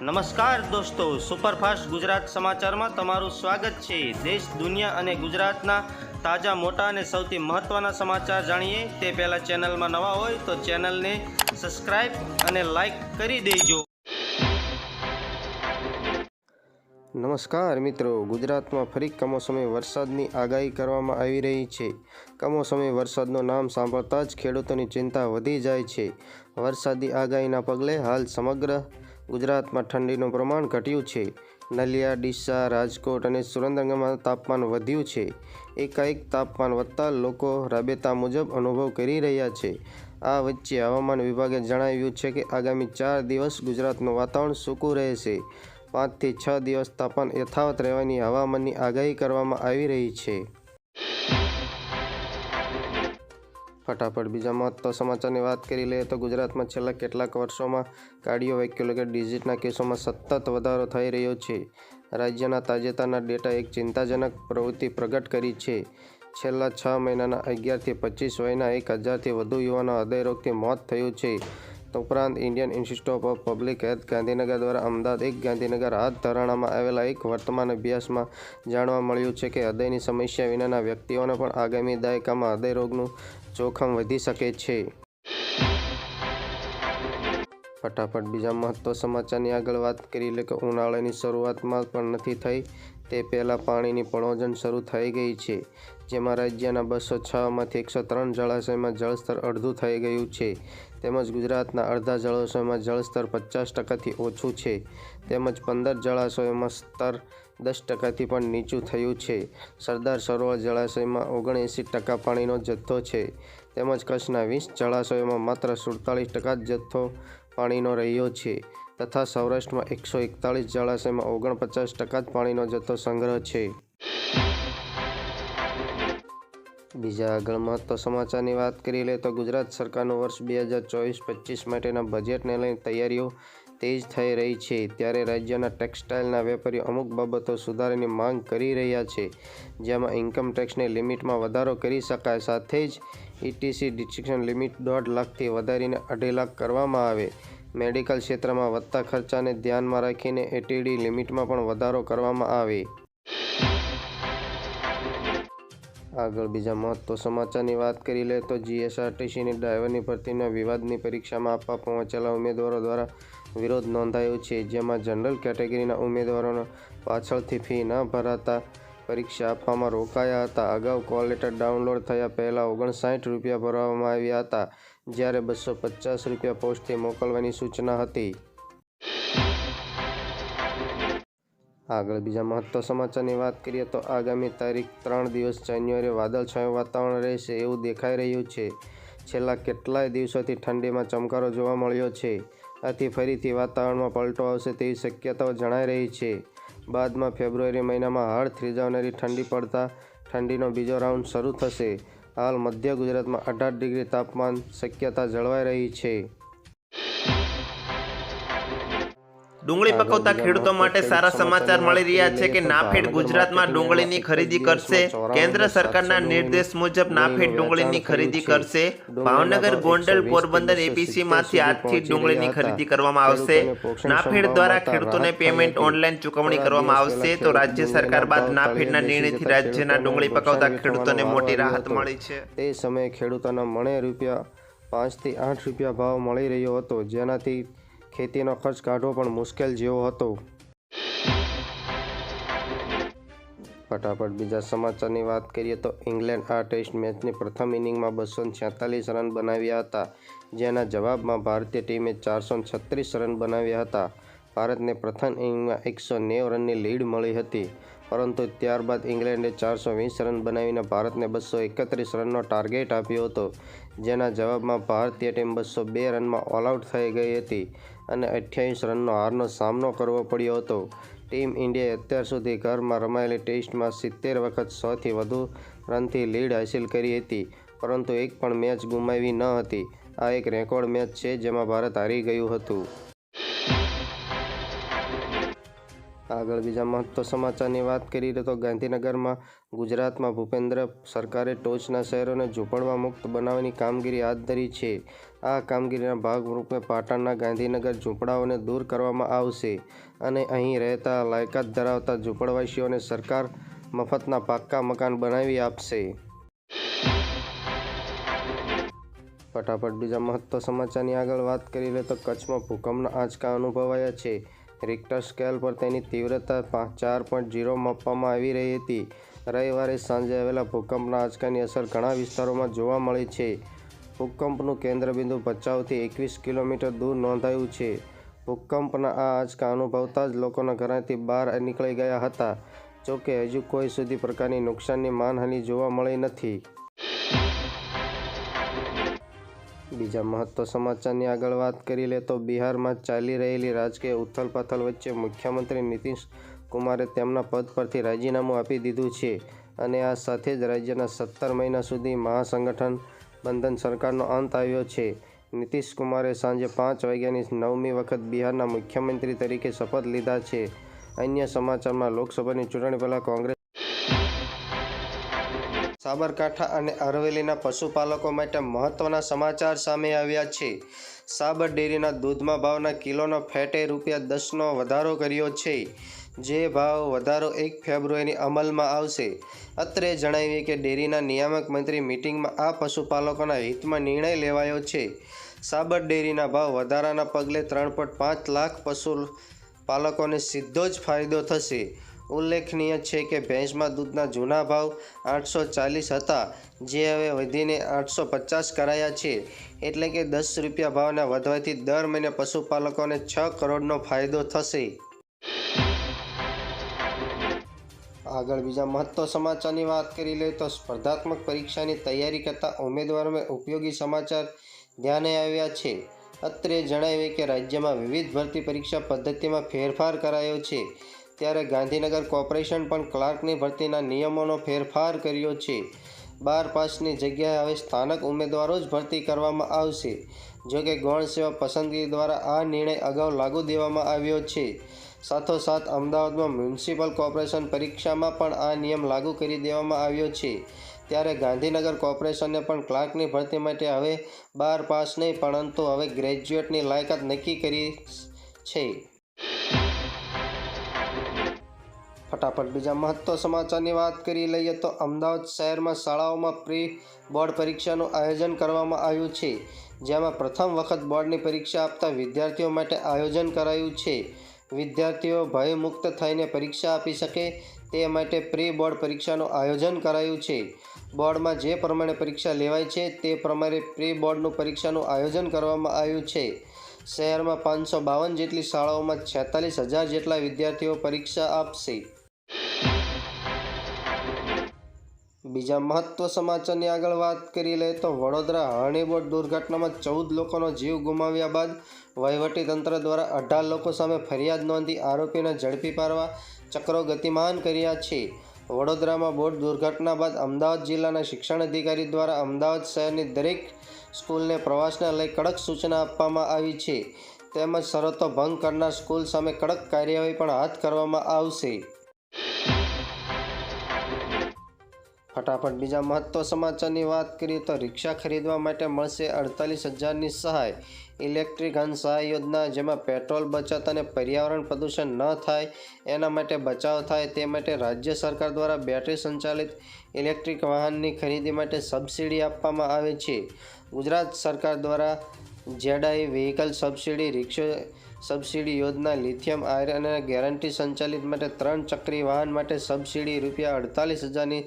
નમસ્કાર દોસ્તો, સુપરફાસ્ટ ગુજરાત સમાચારમાં તમારું સ્વાગત છે. દેશ, દુનિયા અને ગુજરાતના તાજા, મોટા અને સૌથી મહત્ત્વના સમાચાર જાણીએ. તે પહેલાં ચેનલમાં નવા હોય તો ચેનલને સબસ્ક્રાઈબ અને લાઈક કરી દેજો. નમસ્કાર મિત્રો, ગુજરાતમાં ફરી કમોસમી વરસાદની આગાહી કરવામાં આવી રહી છે. કમોસમી વરસાદનું નામ સાંભળતા જ ખેડૂતોની ચિંતા વધી જાય છે. વરસાદી આગાહીના પગલે હાલ સમગ્ર ગુજરાતમાં ઠંડીનું પ્રમાણ ઘટ્યું છે. નલિયા, ડીસા, રાજકોટ અને સુરેન્દ્રનગરમાં તાપમાન વધ્યું છે. એકાએક તાપમાન વધતા લોકો રાબેતા મુજબ અનુભવ કરી રહ્યા છે. આ વચ્ચે હવામાન વિભાગે જણાવ્યું છે કે આગામી ચાર દિવસ ગુજરાતનું વાતાવરણ સૂકું રહેશે. પાંચથી છ દિવસ તાપમાન યથાવત રહેવાની હવામાનની આગાહી કરવામાં આવી રહી છે. ફટાફટ બીજા મહત્વ સમાચારની વાત કરી લઈએ તો ગુજરાતમાં છેલ્લા કેટલાક વર્ષોમાં કાર્ડિયોવેક્યુલર ડિઝીઝના કેસોમાં સતત વધારો થઈ રહ્યો છે. રાજ્યના તાજેતરના ડેટા એક ચિંતાજનક પ્રવૃત્તિ પ્રગટ કરી છે. છેલ્લા છ મહિનાના અગિયારથી પચીસ વયના એક હજારથી વધુ યુવાનો હૃદયરોગથી મોત થયું છે. ઉપરાંત Indian institute of public health Gandhinagar દ્વારા અમદાવાદ એક ગાંધીનગર હાથ ધરાણામાં આવેલા એક વર્તમાન અભ્યાસમાં જાણવા મળ્યું છે કે હૃદયની સમસ્યા વિનાના વ્યક્તિઓને પણ આગામી દાયકામાં હૃદયરોગનું જોખમ વધી શકે છે. ફટાફટ બીજા મહત્વ સમાચારની આગળ વાત કરી લે કે ઉનાળાની શરૂઆતમાં પણ નથી થઈ. તે પહેલાં પાણીની પણોજન શરૂ થઈ ગઈ છે. જેમાં રાજ્યના બસો છમાંથી એકસો ત્રણ જળાશયમાં જળસ્તર અડધું થઈ ગયું છે. તેમજ ગુજરાતના અડધા જળાશયોમાં જળસ્તર પચાસ ટકાથી ઓછું છે. તેમજ પંદર જળાશયોમાં સ્તર દસ ટકાથી પણ નીચું થયું છે. સરદાર સરોવર જળાશયમાં ઓગણએંસી ટકા પાણીનો જથ્થો છે. તેમજ કચ્છના વીસ જળાશયોમાં માત્ર સુડતાલીસ ટકા જ જથ્થો પાણીનો રહ્યો છે. તથા સૌરાષ્ટ્રમાં એકસો એકતાલીસ જળાશયમાં ઓગણપચાસ ટકા જ પાણીનો જથ્થો સંગ્રહ છે. બીજા આગળ મહત્વ સમાચારની વાત કરી લે તો ગુજરાત સરકારનું વર્ષ બે હજાર ચોવીસ પચીસ માટેના બજેટને લઈને તૈયારીઓ તેજ થઈ રહી છે. ત્યારે રાજ્યના ટેક્સટાઇલના વેપારીઓ અમુક બાબતો સુધારાની માંગ કરી રહ્યા છે, જેમાં ઇન્કમ ટેક્સની લિમિટમાં વધારો કરી શકાય. સાથે જ ઇટીસી ડિસ્ટ્રિક્શન લિમિટ દોઢ લાખથી વધારીને અઢી લાખ કરવામાં આવે. મેડિકલ ક્ષેત્રમાં વધતા ખર્ચાને ધ્યાનમાં રાખીને એટીડી લિમિટમાં પણ વધારો કરવામાં આવે. આગળ બીજા મહત્વ સમાચારની વાત કરી લે તો જીએસઆરટીસીની ડ્રાઈવરની ભરતીના વિવાદની પરીક્ષામાં આપવા પહોંચેલા ઉમેદવારો દ્વારા વિરોધ નોંધાયો છે, જેમાં જનરલ કેટેગરીના ઉમેદવારોને પાછળથી ફી ન ભરાતા પરીક્ષા આપવામાં રોકાયા હતા. અગાઉ કોલ લેટર ડાઉનલોડ થયા પહેલાં ઓગણસાઠ રૂપિયા ભરવામાં આવ્યા હતા, જ્યારે બસો પચાસ રૂપિયા પોસ્ટથી મોકલવાની સૂચના હતી. આગળ બીજા મહત્વ સમાચારની વાત કરીએ તો આગામી તારીખ ત્રણ દિવસ જાન્યુઆરી વાદળછાયું વાતાવરણ રહેશે એવું દેખાઈ રહ્યું છે. છેલ્લા કેટલાય દિવસોથી ઠંડીમાં ચમકારો જોવા મળ્યો છે. આથી ફરીથી વાતાવરણમાં પલટો આવશે તેવી શક્યતાઓ જણાઈ રહી છે. બાદમાં ફેબ્રુઆરી મહિનામાં હાડ થ્રીજાવનારી ઠંડી પડતા ઠંડીનો બીજો રાઉન્ડ શરૂ થશે. હાલ મધ્ય ગુજરાતમાં અઢાર ડિગ્રી તાપમાન શક્યતા જળવાઈ રહી છે. ડુંગળી પકવતા ખેડૂતો માટે સારા સમાચાર મળી રહ્યા છે કે નાફેડ ગુજરાતમાં ડુંગળીની ખરીદી કરશે? કેન્દ્ર સરકારના નિર્દેશ મુજબ નાફેડ ડુંગળીની ખરીદી કરશે. ભાવનગર ગોંડલ પોરબંદર એપીસી માંથી આજથી ડુંગળીની ખરીદી કરવામાં આવશે. નાફેડ દ્વારા ખેડૂતોને પેમેન્ટ ઓનલાઈન ચૂકવણી કરવામાં આવશે. તો રાજ્ય સરકાર બાદ નાફેડના નિર્ણયથી રાજ્યના ડુંગળી પકવતા ખેડૂતોને મોટી રાહત મળી છે. તે સમયે ખેડૂતોના મણે રૂપિયા પાંચથી આઠ રૂપિયા ભાવ મળી રહ્યો હતો જેનાથી ખેતીનો ખર્ચ કાઢવો પણ મુશ્કેલ જેવો હતો. ફટાફટ બીજા સમાચારની વાત કરીએ તો ઇંગ્લેન્ડ આ ટેસ્ટ મેચની પ્રથમ ઇનિંગમાં બસો છેતાલીસ રન બનાવ્યા હતા, જેના જવાબમાં ભારતીય ટીમે ચારસો છત્રીસ રન બનાવ્યા હતા. ભારતને પ્રથમ ઇનિંગમાં એકસો નેવ રનની લીડ મળી હતી, પરંતુ ત્યારબાદ ઇંગ્લેન્ડે ચારસો વીસ રન બનાવીને ભારતને બસો એકત્રીસ રનનો ટાર્ગેટ આપ્યો હતો, જેના જવાબમાં ભારતીય ટીમ બસો બે રનમાં ઓલઆઉટ થઈ ગઈ હતી. અને અઠ્યાવીસ રનનો હારનો સામનો કરવો પડ્યો હતો. ટીમ ઇન્ડિયાએ અત્યાર સુધી ઘરમાં રમાયેલી ટેસ્ટમાં સિત્તેર વખત સોથી વધુ રનથી લીડ હાંસિલ કરી હતી, પરંતુ એક પણ મેચ ગુમાવી ન હતી. આ એક રેકોર્ડ મેચ છે જેમાં ભારત હારી ગયું હતું. આગળ બીજા મહત્વ સમાચારની વાત કરીએ તો ગાંધીનગરમાં ગુજરાતમાં ભૂપેન્દ્ર સરકારે ટોચના શહેરોને ઝૂંપડવા મુક્ત બનાવવાની કામગીરી હાથ ધરી છે. આ કામગીરીના ભાગરૂપે પાટણના ગાંધીનગર ઝૂંપડાઓને દૂર કરવામાં આવશે અને અહીં રહેતા લાયકાત ધરાવતા ઝૂંપડવાસીઓને સરકાર મફતના પાક્કા મકાન બનાવી આપશે. ફટાફટ બીજા મહત્વ સમાચારની આગળ વાત કરીએ તો કચ્છમાં ભૂકંપના આંચકા અનુભવાયા છે. રિક્ટર સ્કેલ પર તેની તીવ્રતા ચાર પોઈન્ટ ઝીરો માપવામાં આવી રહી હતી. રવિવારે સાંજે આવેલા ભૂકંપના આંચકાની અસર ઘણા વિસ્તારોમાં જોવા મળી છે. ભૂકંપનું કેન્દ્રબિંદુ ભચાઉથી એકવીસ કિલોમીટર દૂર નોંધાયું છે. ભૂકંપના આ આંચકા અનુભવતા જ લોકોના ઘરેથી બહાર નીકળી ગયા હતા. જોકે હજુ કોઈ સુધી પ્રકારની નુકસાનની માનહાનિ જોવા મળી નથી. બીજા મહત્વ સમાચારની આગળ વાત કરી લે તો બિહારમાં ચાલી રહેલી રાજકીય ઉથલપાથલ વચ્ચે મુખ્યમંત્રી નીતિશ કુમારે તેમના પદ પરથી રાજીનામું આપી દીધું છે અને આ સાથે જ રાજ્યના સત્તર મહિના સુધી મહાસંગઠન બંધન સરકારનો અંત આવ્યો છે. નીતિશ કુમારે સાંજે પાંચ વાગ્યાની નવમી વખત બિહારના મુખ્યમંત્રી તરીકે શપથ લીધા છે. અન્ય સમાચારમાં લોકસભાની ચૂંટણી પહેલાં કોંગ્રેસ સાબરકાંઠા અને અરવેલીના પશુપાલકો માટે મહત્વના સમાચાર સામે આવ્યા છે. સાબર ડેરીના દૂધમાં ભાવના કિલોનો ફેટે રૂપિયા દસનો વધારો કર્યો છે. જે ભાવ વધારો એક ફેબ્રુઆરીની અમલમાં આવશે. અત્રે જણાવીએ કે ડેરીના નિયામક મંત્રી મિટિંગમાં આ પશુપાલકોના હિતમાં નિર્ણય લેવાયો છે. સાબર ડેરીના ભાવ વધારાના પગલે ત્રણ પાંચ લાખ પશુપાલકોને સીધો જ ફાયદો થશે. ઉલ્લેખનીય છે કે ભેંસમાં દૂધના જૂના ભાવ આઠસો ચાલીસ હતા, જે હવે વધીને આઠસો પચાસ કરાયા છે. એટલે કે દસ રૂપિયા ભાવના વધવાથી દર મહિને પશુપાલકોને છ કરોડનો ફાયદો થશે. આગળ બીજા મહત્વ સમાચારની વાત કરી લઈએ તો સ્પર્ધાત્મક પરીક્ષાની તૈયારી કરતા ઉમેદવારોને ઉપયોગી સમાચાર ધ્યાને આવ્યા છે. અત્રે જણાવીએ કે રાજ્યમાં વિવિધ ભરતી પરીક્ષા પદ્ધતિમાં ફેરફાર કરાયો છે. ત્યારે ગાંધીનગર કોર્પોરેશન પણ ક્લાર્કની ભરતીના નિયમોનો ફેરફાર કર્યો છે. બાર પાસની જગ્યાએ હવે સ્થાનક ઉમેદવારો જ ભરતી કરવામાં આવશે. જોકે ગૌણ સેવા પસંદગી દ્વારા આ નિર્ણય અગાઉ લાગુ દેવામાં આવ્યો છે. સાથોસાથ અમદાવાદમાં મ્યુનિસિપલ કોર્પોરેશન પરીક્ષામાં પણ આ નિયમ લાગુ કરી દેવામાં આવ્યો છે. ત્યારે ગાંધીનગર કોર્પોરેશને પણ ક્લાર્કની ભરતી માટે હવે બાર પાસ નહીં, પરંતુ હવે ગ્રેજ્યુએટની લાયકાત નક્કી કરી છે. ફટાફટ બીજા મહત્વ સમાચારની વાત કરી લઈએ તો અમદાવાદ શહેરમાં શાળાઓમાં પ્રી બોર્ડ પરીક્ષાનું આયોજન કરવામાં આવ્યું છે, જેમાં પ્રથમ વખત બોર્ડની પરીક્ષા આપતા વિદ્યાર્થીઓ માટે આયોજન કરાયું છે. વિદ્યાર્થીઓ ભયમુક્ત થઈને પરીક્ષા આપી શકે તે માટે પ્રી બોર્ડ પરીક્ષાનું આયોજન કરાયું છે. બોર્ડમાં જે પ્રમાણે પરીક્ષા લેવાય છે તે પ્રમાણે પ્રી બોર્ડનું પરીક્ષાનું આયોજન કરવામાં આવ્યું છે. શહેરમાં પાંચસો બાવન જેટલી શાળાઓમાં છેતાલીસ હજાર જેટલા વિદ્યાર્થીઓ પરીક્ષા આપશે. બીજા મહત્વ સમાચારની આગળ વાત કરી લઈએ તો વડોદરા હરણીબોટ દુર્ઘટનામાં ચૌદ લોકોનો જીવ ગુમાવ્યા બાદ વહીવટીતંત્ર દ્વારા અઢાર લોકો સામે ફરિયાદ નોંધી આરોપીને ઝડપી પાડવા ચક્રો ગતિમાન કર્યા છે. વડોદરામાં બોટ દુર્ઘટના બાદ અમદાવાદ જિલ્લાના શિક્ષણ અધિકારી દ્વારા અમદાવાદ શહેરની દરેક સ્કૂલને પ્રવાસને લઈ કડક સૂચના આપવામાં આવી છે. તેમજ શરતો ભંગ કરનાર સ્કૂલ સામે કડક કાર્યવાહી પણ હાથ કરવામાં આવશે. ફટાફટ બીજા મહત્વ સમાચારની વાત કરીએ તો રિક્ષા ખરીદવા માટે મળશે અડતાલીસ હજારની સહાય. ઇલેક્ટ્રિક હન સહાય યોજના જેમાં પેટ્રોલ બચત અને પર્યાવરણ પ્રદૂષણ ન થાય, એના માટે બચાવ થાય તે માટે રાજ્ય સરકાર દ્વારા બેટરી સંચાલિત ઇલેક્ટ્રિક વાહનની ખરીદી માટે સબસિડી આપવામાં આવે છે. ગુજરાત સરકાર દ્વારા જેડાઈ વ્હીકલ સબસિડી, રિક્ષો સબસિડી યોજના, લિથિયમ આયરન અને ગેરંટી સંચાલિત માટે ત્રણ ચક્રી વાહન માટે સબસિડી રૂપિયા અડતાલીસ હજારની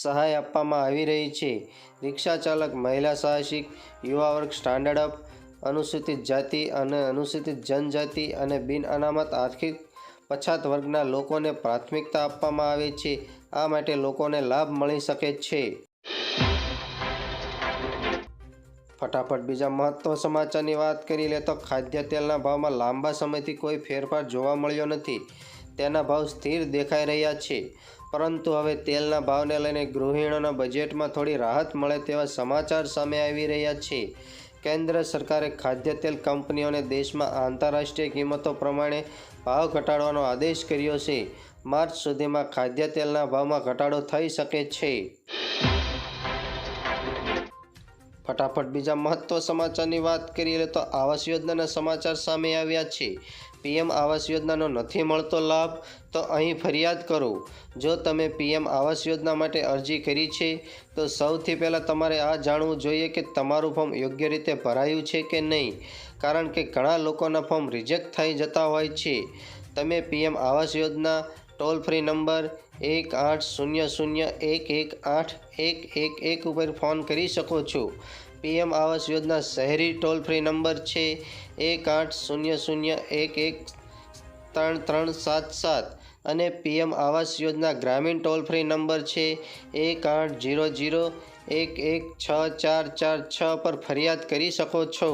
સહાય આપવામાં આવી રહી છે. રિક્ષા ચાલક, મહિલા સાહસિક યુવા વર્ગ, સ્ટાન્ડર્ડ અપ અનુસૂચિત જાતિ અને અનુસૂચિત જનજાતિ અને બિન અનામત આર્થિક પછાત વર્ગના લોકોને પ્રાથમિકતા આપવામાં આવે છે. આ માટે લોકોને લાભ મળી શકે છે. ફટાફટ બીજા મહત્વ સમાચારની વાત કરી લે તો ખાદ્ય તેલના ભાવમાં લાંબા સમયથી કોઈ ફેરફાર જોવા મળ્યો નથી. તેના ભાવ સ્થિર દેખાઈ રહ્યા છે. પરંતુ હવે તેલના ભાવને લઈને ગૃહિણીઓના બજેટમાં થોડી રાહત મળે તેવા સમાચાર સામે આવી રહ્યા છે. કેન્દ્ર સરકારે ખાદ્ય તેલ કંપનીઓને દેશમાં આંતરરાષ્ટ્રીય કિંમતો પ્રમાણે ભાવ ઘટાડવાનો આદેશ કર્યો છે. માર્ચ સુધીમાં ખાદ્ય તેલના ભાવમાં ઘટાડો થઈ શકે છે. ફટાફટ બીજા મહત્વ સમાચારની વાત કરીએ તો આવાસ યોજનાના સમાચાર સામે આવ્યા છે. પીએમ આવાસ યોજનાનો નથી મળતો લાભ, તો અહીં ફરિયાદ કરો. જો તમે પીએમ આવાસ યોજના માટે અરજી કરી છે, તો સૌથી પહેલાં તમારે આ જાણવું જોઈએ કે તમારું ફોર્મ યોગ્ય રીતે ભરાયું છે કે નહીં. કારણ કે ઘણા લોકોના ફોર્મ રિજેક્ટ થઈ જતા હોય છે. તમે PM Awas Yojana, toll free number એક આઠ શૂન્ય શૂન્ય એક એક આઠ એક એક એક ઉપર ફોન કરી શકો છો. પીએમ આવાસ યોજના શહેરી ટોલ ફ્રી નંબર છે એક આઠ શૂન્ય શૂન્ય એક એક ત્રણ ત્રણ સાત સાત અને પીએમ આવાસ યોજના ગ્રામીણ ટોલ ફ્રી નંબર છે એક આઠ જીરો જીરો એક એક છ ચાર ચાર છ પર ફરિયાદ કરી શકો છો.